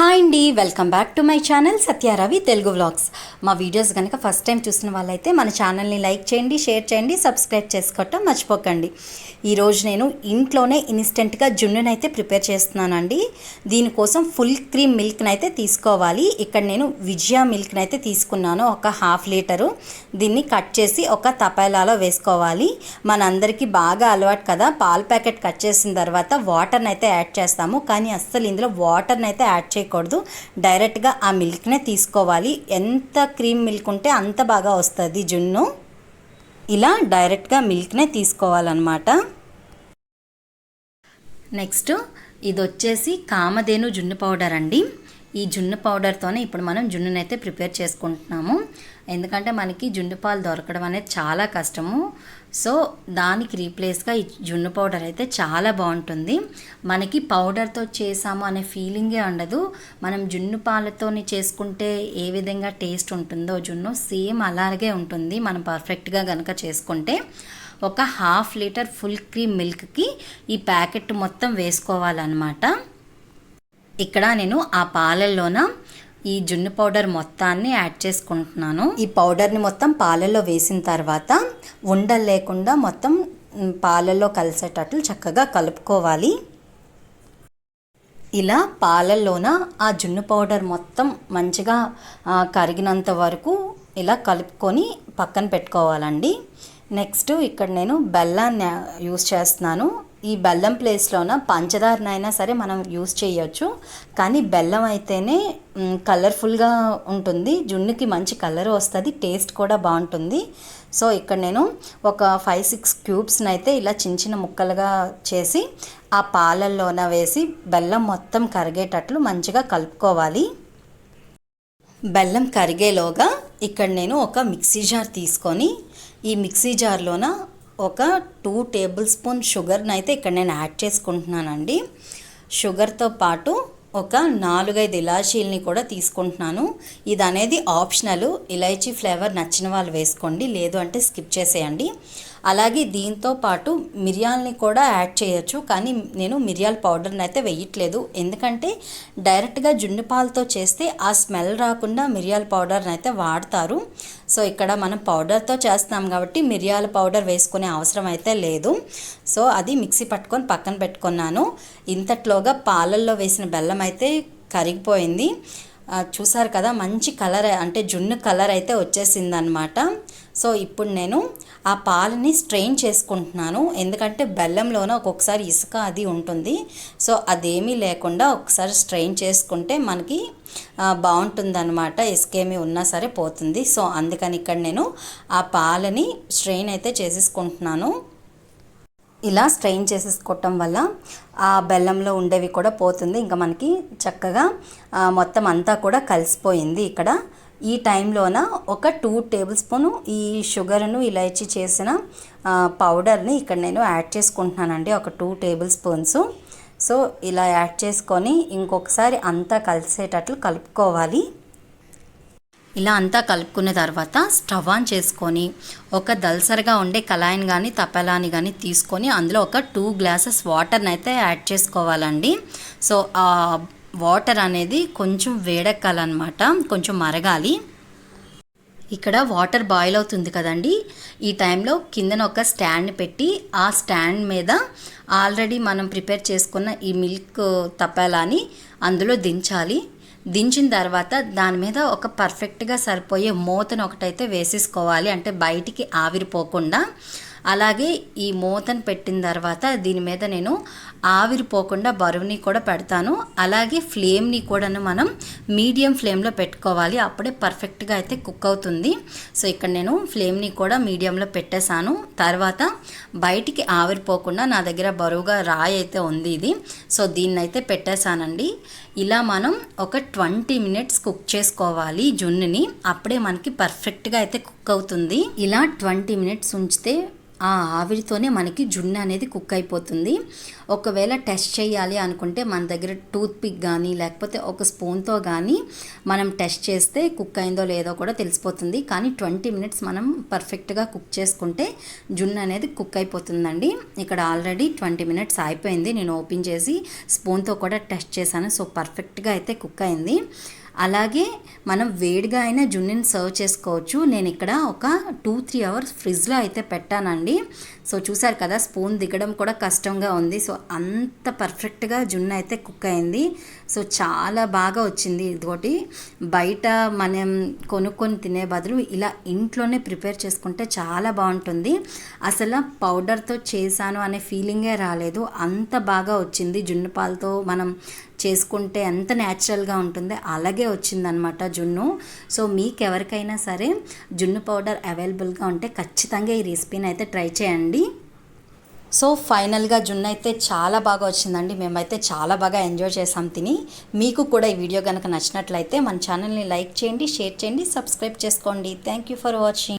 Hi అండి welcome back to my channel Satyaravi Telugu vlogs మా videos కనుక first time చూసిన వాళ్ళైతే మన ఛానల్ని లైక్ చేయండి షేర్ చేయండి సబ్స్క్రైబ్ చేసుకోవటం మర్చిపోకండి. ఈరోజు నేను ఇంట్లోనే ఇన్స్టెంట్గా జున్నునైతే ప్రిపేర్ చేస్తున్నానండి. దీనికోసం ఫుల్ క్రీమ్ మిల్క్ని అయితే తీసుకోవాలి. ఇక్కడ నేను విజయ మిల్క్ని అయితే తీసుకున్నాను ఒక హాఫ్ లీటరు దీన్ని కట్ చేసి ఒక తపాలాలో వేసుకోవాలి. మనందరికీ బాగా అలవాటు కదా. పాల ప్యాకెట్ కట్ చేసిన తర్వాత వాటర్ని అయితే యాడ్ చేస్తాము. కానీ అస్సలు ఇందులో వాటర్ని అయితే యాడ్ చేయకూడదు. డైరెక్ట్గా ఆ మిల్క్నే తీసుకోవాలి. ఎంత క్రీమ్ మిల్క్ ఉంటే అంత బాగా వస్తుంది జున్ను. ఇలా డైరెక్ట్గా మిల్క్నే తీసుకోవాలన్నమాట. నెక్స్ట్ ఇది వచ్చేసి కామధేను జున్ను పౌడర్ అండి. ఈ జున్ను పౌడర్తోనే ఇప్పుడు మనం జున్నునైతే ప్రిపేర్ చేసుకుంటున్నాము. ఎందుకంటే మనకి జున్ను పాలు దొరకడం అనేది చాలా కష్టము. సో దానికి రీప్లేస్గా ఈ జున్ను పౌడర్ అయితే చాలా బాగుంటుంది. మనకి పౌడర్తో చేసాము అనే ఫీలింగే ఉండదు. మనం జున్ను పాలతోని చేసుకుంటే ఏ విధంగా టేస్ట్ ఉంటుందో జున్ను సేమ్ అలాగే ఉంటుంది. మనం పర్ఫెక్ట్గా కనుక చేసుకుంటే ఒక హాఫ్ లీటర్ ఫుల్ క్రీమ్ మిల్క్కి ఈ ప్యాకెట్ మొత్తం వేసుకోవాలన్నమాట. ఇక్కడ నేను ఆ పాలల్లోన ఈ జున్ను పౌడర్ మొత్తాన్ని యాడ్ చేసుకుంటున్నాను. ఈ పౌడర్ని మొత్తం పాలల్లో వేసిన తర్వాత ఉండలు లేకుండా మొత్తం పాలల్లో కలిసేటట్లు చక్కగా కలుపుకోవాలి. ఇలా పాలల్లోన ఆ జున్ను పౌడర్ మొత్తం మంచిగా కరిగినంత వరకు ఇలా కలుపుకొని పక్కన పెట్టుకోవాలండి. నెక్స్ట్ ఇక్కడ నేను బెల్లాన్ని యూస్ చేస్తున్నాను. ఈ బెల్లం ప్లేస్లోన పంచదారనైనా సరే మనం యూస్ చేయొచ్చు. కానీ బెల్లం అయితేనే కలర్ఫుల్గా ఉంటుంది. జున్నుకి మంచి కలర్ వస్తుంది టేస్ట్ కూడా బాగుంటుంది. సో ఇక్కడ నేను ఒక ఫైవ్ సిక్స్ క్యూబ్స్ని అయితే ఇలా చిన్న చిన్న ముక్కలుగా చేసి ఆ పాలల్లోన వేసి బెల్లం మొత్తం కరిగేటట్లు మంచిగా కలుపుకోవాలి. బెల్లం కరిగేలోగా ఇక్కడ నేను ఒక మిక్సీ జార్ తీసుకొని ఈ మిక్సీ జార్లోన ఒక టూ టేబుల్ స్పూన్ షుగర్ని అయితే ఇక్కడ నేను యాడ్ చేసుకుంటున్నానండి. షుగర్తో పాటు ఒక నాలుగైదు ఇలాచీల్ని కూడా తీసుకుంటున్నాను. ఇది అనేది ఆప్షనల్. ఇలైచీ ఫ్లేవర్ నచ్చిన వాళ్ళు వేసుకోండి. లేదు అంటే స్కిప్ చేసేయండి. అలాగే దీంతో పాటు మిరియాలని కూడా యాడ్ చేయొచ్చు. కానీ నేను మిరియాల పౌడర్ని అయితే వేయట్లేదు. ఎందుకంటే డైరెక్ట్గా జున్ను పాలతో చేస్తే ఆ స్మెల్ రాకుండా మిరియాల పౌడర్ని అయితే వాడతారు. సో ఇక్కడ మనం పౌడర్తో చేస్తున్నాం కాబట్టి మిరియాల పౌడర్ వేసుకునే అవసరం అయితే లేదు. సో అది మిక్సీ పట్టుకొని పక్కన పెట్టుకున్నాను. ఇంతట్లోగా పాలల్లో వేసిన బెల్లం అయితే కరిగిపోయింది. చూసారు కదా మంచి కలర్ అంటే జున్ను కలర్ అయితే వచ్చేసింది అనమాట సో ఇప్పుడు నేను ఆ పాలని స్ట్రెయిన్ చేసుకుంటున్నాను. ఎందుకంటే బెల్లంలోనే ఒక్కొక్కసారి ఇసుక అది ఉంటుంది. సో అదేమీ లేకుండా ఒకసారి స్ట్రెయిన్ చేసుకుంటే మనకి బాగుంటుంది ఇసుకేమి ఉన్నా సరే పోతుంది. సో అందుకని ఇక్కడ నేను ఆ పాలని స్ట్రెయిన్ అయితే చేసేసుకుంటున్నాను. ఇలా స్ట్రెయిన్ చేసేసుకోవటం వల్ల ఆ బెల్లంలో ఉండేవి కూడా పోతుంది. ఇంకా మనకి చక్కగా మొత్తం అంతా కూడా కలిసిపోయింది ఇక్కడ. ఈ టైంలోన ఒక టూ టేబుల్ స్పూన్ ఈ షుగర్ను ఇలాచి చేసిన పౌడర్ని ఇక్కడ నేను యాడ్ చేసుకుంటున్నానండి. ఒక టూ టేబుల్ స్పూన్స్ సో ఇలా యాడ్ చేసుకొని ఇంకొకసారి అంతా కలిసేటట్లు కలుపుకోవాలి. ఇలా అంతా కలుపుకున్న తర్వాత స్టవ్ ఆన్ చేసుకొని ఒక దల్సరగా ఉండే కళాయిని కానీ తపాలాని కానీ తీసుకొని అందులో ఒక టూ గ్లాసెస్ వాటర్ని అయితే యాడ్ చేసుకోవాలండి. సో ఆ వాటర్ అనేది కొంచెం వేడెక్కాలన్నమాట కొంచెం మరగాలి. ఇక్కడ వాటర్ బాయిల్ అవుతుంది కదండి. ఈ టైంలో కిందన ఒక స్టాండ్ పెట్టి ఆ స్టాండ్ మీద ఆల్రెడీ మనం ప్రిపేర్ చేసుకున్న ఈ మిల్క్ తపాలాని అందులో దించాలి. దించిన తర్వాత దాని మీద ఒక పర్ఫెక్ట్గా సరిపోయే మూతను ఒకటైతే వేసేసుకోవాలి. అంటే బయటికి ఆవిరిపోకుండా. అలాగే ఈ మూతను పెట్టిన తర్వాత దీని మీద నేను ఆవిరిపోకుండా బరువుని కూడా పెడతాను. అలాగే ఫ్లేమ్ని కూడాను మనం మీడియం ఫ్లేమ్లో పెట్టుకోవాలి. అప్పుడే పర్ఫెక్ట్గా అయితే కుక్ అవుతుంది. సో ఇక్కడ నేను ఫ్లేమ్ని కూడా మీడియంలో పెట్టేశాను. తర్వాత బయటికి ఆవిరిపోకుండా నా దగ్గర బరువుగా రాయి అయితే ఉంది ఇది. సో దీన్ని అయితే పెట్టేశానండి. ఇలా మనం ఒక ట్వంటీ మినిట్స్ కుక్ చేసుకోవాలి జున్నుని. అప్పుడే మనకి పర్ఫెక్ట్గా అయితే కుక్ అవుతుంది. ఇలా ట్వంటీ మినిట్స్ ఉంచితే ఆ ఆవిరితోనే మనకి జున్ను అనేది కుక్ అయిపోతుంది. ఒక ఒకవేళ టెస్ట్ చేయాలి అనుకుంటే మన దగ్గర టూత్ పిక్ కానీ లేకపోతే ఒక స్పూన్తో కానీ మనం టెస్ట్ చేస్తే కుక్ అయిందో లేదో కూడా తెలిసిపోతుంది. కానీ ట్వంటీ మినిట్స్ మనం పర్ఫెక్ట్గా కుక్ చేసుకుంటే జున్ను అనేది కుక్ అయిపోతుందండి. ఇక్కడ ఆల్రెడీ ట్వంటీ మినిట్స్ అయిపోయింది. నేను ఓపెన్ చేసి స్పూన్తో కూడా టెస్ట్ చేశాను. సో పర్ఫెక్ట్గా అయితే కుక్ అయింది. అలాగే మనం వేడిగా అయినా జున్నుని సర్వ్ చేసుకోవచ్చు. నేను ఇక్కడ ఒక టూ త్రీ అవర్స్ ఫ్రిడ్జ్లో అయితే పెట్టానండి. సో చూసారు కదా స్పూన్ దిగడం కూడా కష్టంగా ఉంది. సో అంత పర్ఫెక్ట్గా జున్ను అయితే కుక్ అయింది. సో చాలా బాగా వచ్చింది ఇదొకటి బయట మనం కొనుక్కొని తినే బదులు ఇలా ఇంట్లోనే ప్రిపేర్ చేసుకుంటే చాలా బాగుంటుంది. అసలు పౌడర్తో చేశాను అనే ఫీలింగే రాలేదు. అంత బాగా వచ్చింది జున్ను పాలతో మనం చేసుకుంటే ఎంత న్యాచురల్గా ఉంటుందో అలాగే వచ్చిందనమాట జున్ను. సో మీకు ఎవరికైనా సరే జున్ను పౌడర్ అవైలబుల్గా ఉంటే ఖచ్చితంగా ఈ రెసిపీని అయితే ట్రై చేయండి. సో ఫైనల్గా జున్ను అయితే చాలా బాగా వచ్చిందండి. మేమైతే చాలా బాగా ఎంజాయ్ చేసాం తిని. మీకు కూడా ఈ వీడియో కనుక నచ్చినట్లయితే మన ఛానల్ని లైక్ చేయండి షేర్ చేయండి సబ్స్క్రైబ్ చేసుకోండి. Thank you for watching